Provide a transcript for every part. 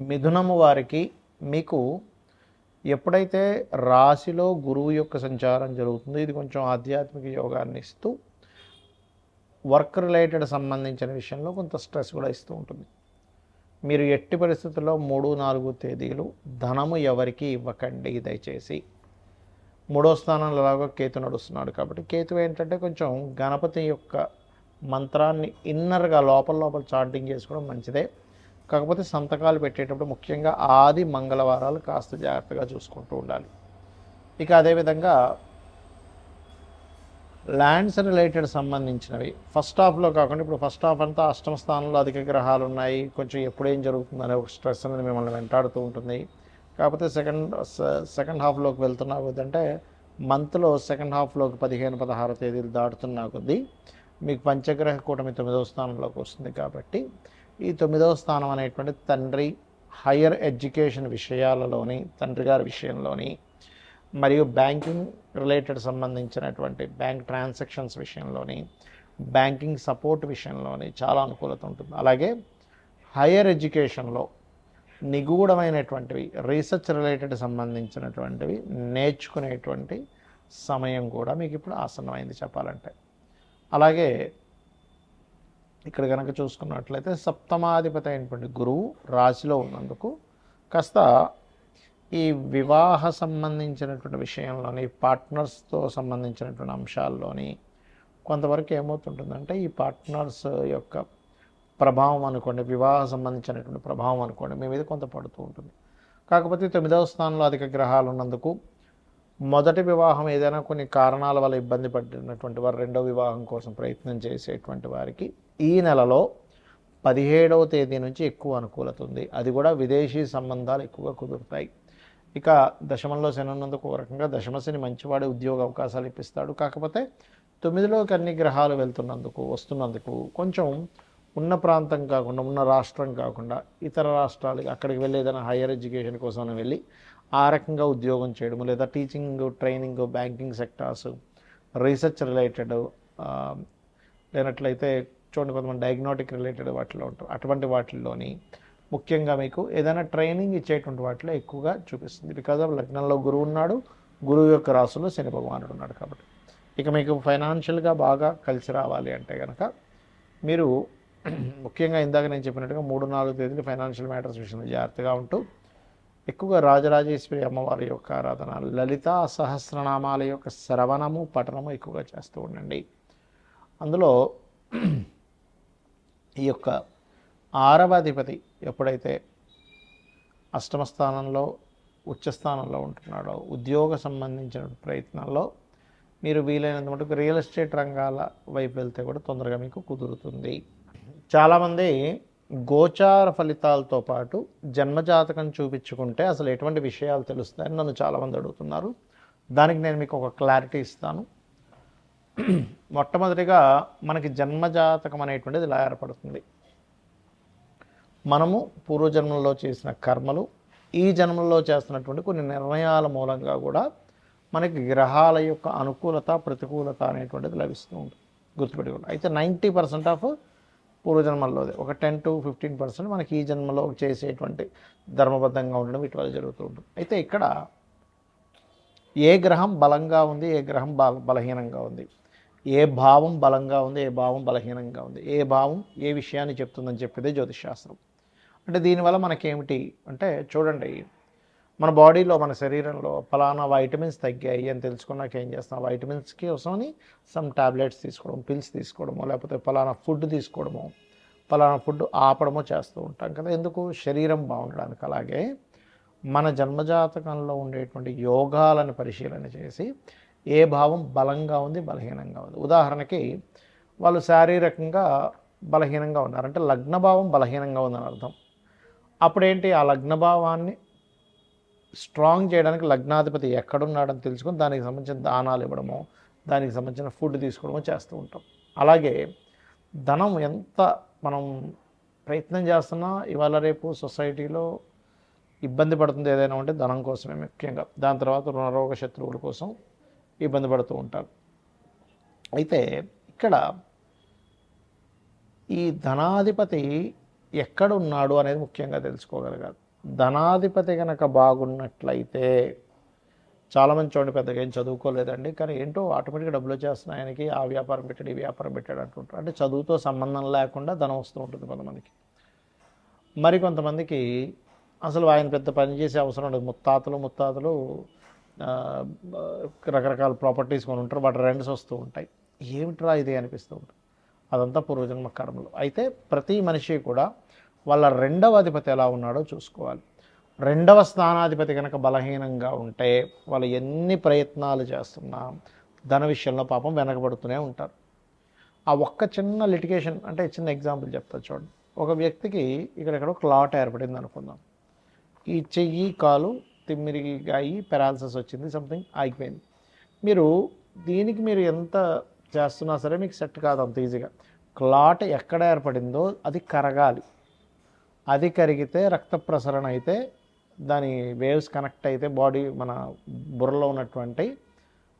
మిథునము వారికి మీకు ఎప్పుడైతే రాశిలో గురువు యొక్క సంచారం జరుగుతుందో ఇది కొంచెం ఆధ్యాత్మిక యోగాన్ని ఇస్తూ వర్క్ రిలేటెడ్ సంబంధించిన విషయంలో కొంత స్ట్రెస్ కూడా ఇస్తూ ఉంటుంది. మీరు ఎట్టి పరిస్థితుల్లో మూడు నాలుగు తేదీలు ధనము ఎవరికి ఇవ్వకండి దయచేసి. మూడో స్థానంలో ఎలాగో కేతు నడుస్తున్నాడు కాబట్టి కేతు ఏంటంటే కొంచెం గణపతి యొక్క మంత్రాన్ని ఇన్నర్గా లోపల లోపల చాటింగ్ చేసుకోవడం మంచిదే. కాకపోతే సంతకాలు పెట్టేటప్పుడు ముఖ్యంగా ఆది మంగళవారాలు కాస్త జాగ్రత్తగా చూసుకుంటూ ఉండాలి. ఇక అదేవిధంగా ల్యాండ్స్ రిలేటెడ్ సంబంధించినవి. ఫస్ట్ హాఫ్లో కాకుండా ఇప్పుడు ఫస్ట్ హాఫ్ అంతా అష్టమ స్థానంలో అధిక గ్రహాలు ఉన్నాయి. కొంచెం ఎప్పుడేం జరుగుతుందనే ఒక స్ట్రెస్ అనేది మిమ్మల్ని వెంటాడుతూ ఉంటుంది. కాకపోతే సెకండ్ సెకండ్ హాఫ్లోకి వెళ్తున్నా కొద్దంటే మంత్లో సెకండ్ హాఫ్లోకి పదిహేను పదహారు తేదీలు దాటుతున్నా కొద్దీ మీకు పంచగ్రహ కూటమి తొమ్మిదవ స్థానంలోకి వస్తుంది కాబట్టి ఈ తొమ్మిదవ స్థానం అనేటువంటి తండ్రి హయ్యర్ ఎడ్యుకేషన్ విషయాలలోని తండ్రి గారి విషయంలోని మరియు బ్యాంకింగ్ రిలేటెడ్ సంబంధించినటువంటి బ్యాంక్ ట్రాన్సాక్షన్స్ విషయంలోని బ్యాంకింగ్ సపోర్ట్ విషయంలోని చాలా అనుకూలత ఉంటుంది. అలాగే హయ్యర్ ఎడ్యుకేషన్లో నిగూఢమైనటువంటివి రీసెర్చ్ రిలేటెడ్ సంబంధించినటువంటివి నేర్చుకునేటువంటి సమయం కూడా మీకు ఇప్పుడు ఆసన్నమైంది చెప్పాలంటే. అలాగే ఇక్కడ కనుక చూసుకున్నట్లయితే సప్తమాధిపతి అయినటువంటి గురువు రాశిలో ఉన్నందుకు కాస్త ఈ వివాహ సంబంధించినటువంటి విషయంలోని పార్ట్నర్స్తో సంబంధించినటువంటి అంశాల్లోని కొంతవరకు ఏమవుతుంటుందంటే ఈ పార్ట్నర్స్ యొక్క ప్రభావం అనుకోండి వివాహ సంబంధించినటువంటి ప్రభావం అనుకోండి మీ మీద కొంత పడుతూ ఉంటుంది. కాకపోతే తొమ్మిదవ స్థానంలో అధిక గ్రహాలు ఉన్నందుకు మొదటి వివాహం ఏదైనా కొన్ని కారణాల వల్ల ఇబ్బంది పడినటువంటి వారు రెండో వివాహం కోసం ప్రయత్నం చేసేటువంటి వారికి ఈ నెలలో పదిహేడవ తేదీ నుంచి ఎక్కువ అనుకూలత ఉంది. అది కూడా విదేశీ సంబంధాలు ఎక్కువగా కుదురుతాయి. ఇక దశమంలో శని ఉన్నందుకు ఒక రకంగా దశమశని మంచివాడే ఉద్యోగ అవకాశాలు ఇప్పిస్తాడు. కాకపోతే తొమ్మిదిలోకి అన్ని గ్రహాలు వెళ్తున్నందుకు వస్తున్నందుకు కొంచెం ఉన్న ప్రాంతం కాకుండా ఉన్న రాష్ట్రం కాకుండా ఇతర రాష్ట్రాలకి అక్కడికి వెళ్ళి ఏదైనా హయ్యర్ ఎడ్యుకేషన్ కోసం వెళ్ళి ఆ రకంగా ఉద్యోగం చేయడము లేదా teaching training banking sectors research related లేనట్లయితే చూడండి కొంతమంది డయాగ్నోటిక్ రిలేటెడ్ వాటిలో ఉంటారు. అటువంటి వాటిల్లోని ముఖ్యంగా మీకు ఏదైనా ట్రైనింగ్ ఇచ్చేటువంటి వాటిలో ఎక్కువగా చూపిస్తుంది. బికాజ్ ఆఫ్ లగ్నంలో గురువు ఉన్నాడు గురువు యొక్క రాసులో శని భగవానుడు ఉన్నాడు కాబట్టి. ఇక మీకు ఫైనాన్షియల్గా బాగా కలిసి రావాలి అంటే కనుక మీరు ముఖ్యంగా ఇందాక నేను చెప్పినట్టుగా మూడు నాలుగు తేదీలు ఫైనాన్షియల్ మ్యాటర్స్ విషయంలో జాగ్రత్తగా ఉంటూ ఎక్కువగా రాజరాజేశ్వరి అమ్మవారి యొక్క ఆరాధన లలిత సహస్రనామాల యొక్క శ్రవణము పఠనము ఎక్కువగా చేస్తూ ఉండండి. అందులో ఈ యొక్క ఆరవ అధిపతి ఎప్పుడైతే అష్టమ స్థానంలో ఉచ్చస్థానంలో ఉంటున్నాడో ఉద్యోగ సంబంధించిన ప్రయత్నాల్లో మీరు వీలైనంత మటుకు రియల్ ఎస్టేట్ రంగాల వైపు వెళ్తే కూడా తొందరగా మీకు కుదురుతుంది. చాలామంది గోచార ఫలితాలతో పాటు జన్మజాతకం చూపించుకుంటే అసలు ఎటువంటి విషయాలు తెలుస్తాయని నన్ను చాలామంది అడుగుతున్నారు. దానికి నేను మీకు ఒక క్లారిటీ ఇస్తాను. మొట్టమొదటిగా మనకి జన్మజాతకం అనేటువంటిది ఇలా ఏర్పడుతుంది. మనము పూర్వజన్మలో చేసిన కర్మలు ఈ జన్మలో చేస్తున్నటువంటి కొన్ని నిర్ణయాల మూలంగా కూడా మనకి గ్రహాల యొక్క అనుకూలత ప్రతికూలత అనేటువంటిది లభిస్తూ ఉంటుంది. గుర్తుపెట్టుకోండి. అయితే నైంటీ పర్సెంట్ ఆఫ్ పూర్వజన్మల్లోది ఒక టెన్ టు ఫిఫ్టీన్ పర్సెంట్ మనకి ఈ జన్మలో చేసేటువంటి ధర్మబద్ధంగా ఉండడం ఇటు జరుగుతూ ఉంటుంది. అయితే ఇక్కడ ఏ గ్రహం బలంగా ఉంది ఏ గ్రహం బల బలహీనంగా ఉంది? ఏ భావం బలంగా ఉంది ఏ భావం బలహీనంగా ఉంది? ఏ భావం ఏ విషయాన్ని చెప్తుందని చెప్పేదే జ్యోతిష్ అంటే దీనివల్ల మనకేమిటి అంటే చూడండి మన బాడీలో మన శరీరంలో ఫలానా వైటమిన్స్ తగ్గాయి అని తెలుసుకున్నాక ఏం చేస్తాం వైటమిన్స్కి కోసమని సమ్ టాబ్లెట్స్ తీసుకోవడం పిల్స్ తీసుకోవడము లేకపోతే ఫలానా ఫుడ్ తీసుకోవడము ఫలానా ఫుడ్ ఆపడమో చేస్తూ ఉంటాం కదా. ఎందుకు? శరీరం బాగుండడానికి. అలాగే మన జన్మజాతకంలో ఉండేటువంటి యోగాలను పరిశీలన చేసి ఏ భావం బలంగా ఉంది బలహీనంగా ఉంది? ఉదాహరణకి వాళ్ళు శారీరకంగా బలహీనంగా ఉన్నారు. అంటే లగ్నభావం బలహీనంగా ఉందని అర్థం. అప్పుడేంటి? ఆ లగ్నభావాన్ని స్ట్రాంగ్ చేయడానికి లగ్నాధిపతి ఎక్కడున్నాడని తెలుసుకొని దానికి సంబంధించిన దానాలు ఇవ్వడము దానికి సంబంధించిన ఫుడ్ తీసుకోవడము చేస్తూ ఉంటాం. అలాగే ధనం ఎంత మనం ప్రయత్నం చేస్తున్నా ఇవాళ రేపు సొసైటీలో ఇబ్బంది పడుతుంది ఏదైనా ఉంటే ధనం కోసమే ముఖ్యంగా. దాని తర్వాత రుణరోగ శత్రువుల కోసం ఇబ్బంది పడుతూ ఉంటారు. అయితే ఇక్కడ ఈ ధనాధిపతి ఎక్కడ ఉన్నాడు అనేది ముఖ్యంగా తెలుసుకోగలగాలి. ధనాధిపతి కనుక బాగున్నట్లయితే చాలామంది చూడండి పెద్దగా ఏం చదువుకోలేదండి. కానీ ఏంటో ఆటోమేటిక్గా డబ్బులు వచ్చేస్తున్న ఆయనకి. ఆ వ్యాపారం పెట్టాడు ఈ వ్యాపారం పెట్టాడు అంటుంటారు. అంటే చదువుతో సంబంధం లేకుండా ధనం వస్తూ ఉంటుంది కొంతమందికి. మరి కొంతమందికి అసలు ఆయన పెద్ద పని చేసే అవసరం ఉండదు. ముత్తాతలు ముత్తాతలు రకరకాల ప్రాపర్టీస్ కొని ఉంటారు వాటి రెంట్స్ వస్తూ ఉంటాయి. ఏమిట్రా ఇది అనిపిస్తూ ఉంటుంది. అదంతా పూర్వజన్మ కర్మలు. అయితే ప్రతి మనిషి కూడా వాళ్ళ రెండవ అధిపతి ఎలా ఉన్నాడో చూసుకోవాలి. రెండవ స్థానాధిపతి కనుక బలహీనంగా ఉంటే వాళ్ళు ఎన్ని ప్రయత్నాలు చేస్తున్నా ధన విషయంలో పాపం వెనకబడుతూనే ఉంటారు. ఆ ఒక్క చిన్న లిటిగేషన్ అంటే చిన్న ఎగ్జాంపుల్ చెప్తా చూడండి. ఒక వ్యక్తికి ఇక్కడెక్కడ క్లాట్ ఏర్పడింది అనుకుందాం. ఈ చెయ్యి కాలు తిమ్మిరిగి అయ్యి పెరాలసిస్ వచ్చింది సంథింగ్ ఆగిపోయింది. మీరు దీనికి మీరు ఎంత చేస్తున్నా సరే మీకు సెట్ కాదు అంత ఈజీగా క్లాట్ ఎక్కడ ఏర్పడిందో అది కరగాలి. అది కరిగితే రక్త ప్రసరణ అయితే దాని వేవ్స్ కనెక్ట్ అయితే బాడీ మన బుర్రలో ఉన్నటువంటి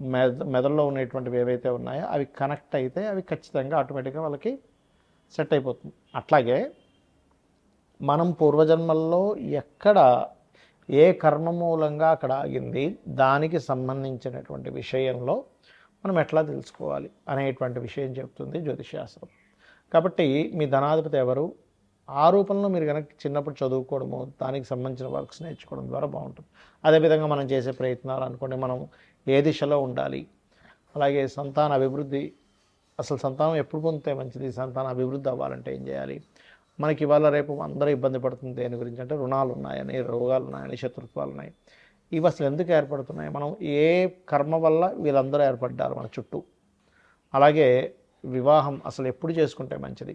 మెద మెదడులో ఉన్నటువంటివి ఏవైతే ఉన్నాయో అవి కనెక్ట్ అయితే అవి ఖచ్చితంగా ఆటోమేటిక్గా వాళ్ళకి సెట్ అయిపోతుంది. అట్లాగే మనం పూర్వజన్మల్లో ఎక్కడ ఏ కర్మ మూలంగా అక్కడ ఆగింది దానికి సంబంధించినటువంటి విషయంలో మనం ఎట్లా తెలుసుకోవాలి అనేటువంటి విషయం చెప్తుంది జ్యోతిశాస్త్రం కాబట్టి మీ ధనాధిపతి ఎవరు? ఆ రూపంలో మీరు కనుక చిన్నప్పుడు చదువుకోవడము దానికి సంబంధించిన వర్క్స్ నేర్చుకోవడం ద్వారా బాగుంటుంది. అదేవిధంగా మనం చేసే ప్రయత్నాలు అనుకోండి మనం ఏ దిశలో ఉండాలి? అలాగే సంతాన అభివృద్ధి అసలు సంతానం ఎప్పుడు పొందితే మంచిది? సంతాన అభివృద్ధి అవ్వాలంటే ఏం చేయాలి? మనకి ఇవాళ రేపు అందరూ ఇబ్బంది పడుతుంది. దేని గురించి అంటే రుణాలు ఉన్నాయని రోగాలు ఉన్నాయని శత్రుత్వాలు ఉన్నాయి ఇవి అసలు ఎందుకు ఏర్పడుతున్నాయి? మనం ఏ కర్మ వల్ల వీళ్ళందరూ ఏర్పడ్డారు మన చుట్టూ? అలాగే వివాహం అసలు ఎప్పుడు చేసుకుంటే మంచిది?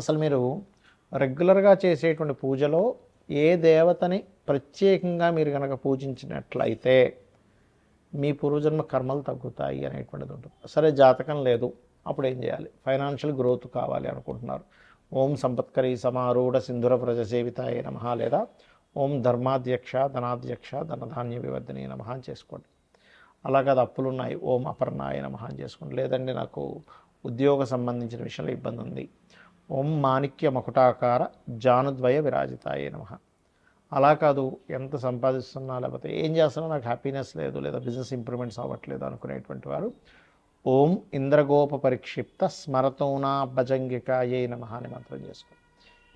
అసలు మీరు రెగ్యులర్గా చేసేటువంటి పూజలో ఏ దేవతని ప్రత్యేకంగా మీరు కనుక పూజించినట్లయితే మీ పూర్వజన్మ కర్మలు తగ్గుతాయి అనేటువంటిది ఉంటుంది. సరే జాతకం లేదు. అప్పుడు ఏం చేయాలి? ఫైనాన్షియల్ గ్రోత్ కావాలి అనుకుంటున్నారు. ఓం సంపత్కరి సమారూఢ సింధుర ప్రజ సేవితాయ నమ లేదా ఓం ధర్మాధ్యక్ష ధనాధ్యక్ష ధనధాన్య వివర్ధని నమ అని చేసుకోండి. అలాగే అది అప్పులున్నాయి ఓం అపర్ణాయ నమ అని చేసుకోండి. లేదండి నాకు ఉద్యోగ సంబంధించిన విషయంలో ఇబ్బంది ఉంది. ఓం మాణిక్య మకుటాకార జానుద్వయ విరాజితాయే నమ. అలా కాదు ఎంత సంపాదిస్తున్నా లేకపోతే ఏం చేస్తున్నా నాకు హ్యాపీనెస్ లేదు లేదా బిజినెస్ ఇంప్రూవ్మెంట్స్ అవ్వట్లేదు అనుకునేటువంటి వారు ఓం ఇంద్రగోప పరిక్షిప్త స్మరతోనా భజంగికాయే నమ అని మంత్రం చేసుకోండి.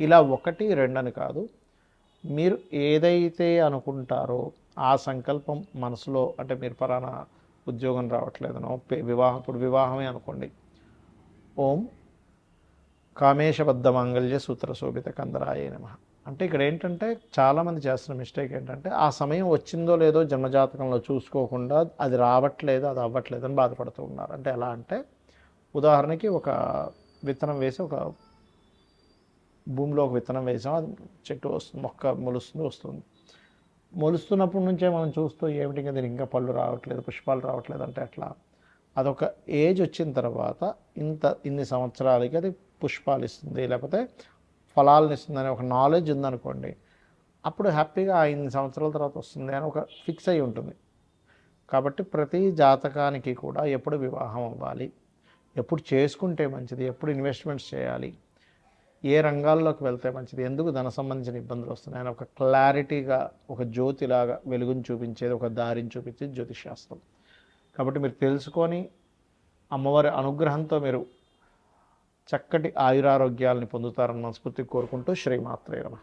ఇలా ఒకటి రెండని కాదు మీరు ఏదైతే అనుకుంటారో ఆ సంకల్పం మనసులో అంటే మీరు పలానా ఉద్యోగం రావట్లేదనో వివాహం ఇప్పుడు వివాహమే అనుకోండి ఓం కామేశబద్ధ మాంగళ్య సూత్ర శోభిత కందరాయ నమ. అంటే ఇక్కడ ఏంటంటే చాలామంది చేస్తున్న మిస్టేక్ ఏంటంటే ఆ సమయం వచ్చిందో లేదో జన్మజాతకంలో చూసుకోకుండా అది రావట్లేదు అది అవ్వట్లేదు అని బాధపడుతూ ఉన్నారు. అంటే ఎలా అంటే ఉదాహరణకి ఒక విత్తనం వేసి ఒక భూమిలో ఒక విత్తనం వేసాం అది చెట్టు వస్తుంది మొక్క మొలుస్తుంది వస్తుంది. మొలుస్తున్నప్పటి నుంచే మనం చూస్తూ ఏమిటి ఇంకా దీనికి ఇంకా పళ్ళు రావట్లేదు పుష్పాలు రావట్లేదు అంటే అట్లా అదొక ఏజ్ వచ్చిన తర్వాత ఇంత ఇన్ని సంవత్సరాలకి అది పుష్పాలు ఇస్తుంది లేకపోతే ఫలాలను ఇస్తుంది ఒక నాలెడ్జ్ ఉందనుకోండి అప్పుడు హ్యాపీగా ఐదు సంవత్సరాల తర్వాత వస్తుంది అని ఒక ఫిక్స్ అయి ఉంటుంది. కాబట్టి ప్రతి జాతకానికి కూడా ఎప్పుడు వివాహం అవ్వాలి ఎప్పుడు చేసుకుంటే మంచిది ఎప్పుడు ఇన్వెస్ట్మెంట్స్ చేయాలి ఏ రంగాల్లోకి వెళ్తే మంచిది ఎందుకు ధన సంబంధించిన ఇబ్బందులు వస్తున్నాయి అని ఒక క్లారిటీగా ఒక జ్యోతిలాగా వెలుగుని చూపించేది ఒక దారిని చూపించేది జ్యోతిష్ శాస్త్రం. కాబట్టి మీరు తెలుసుకొని అమ్మవారి అనుగ్రహంతో మీరు చక్కటి ఆయురారోగ్యాలని పొందుతారని మనస్ఫూర్తి కోరుకుంటూ శ్రీమాత్రే నమః.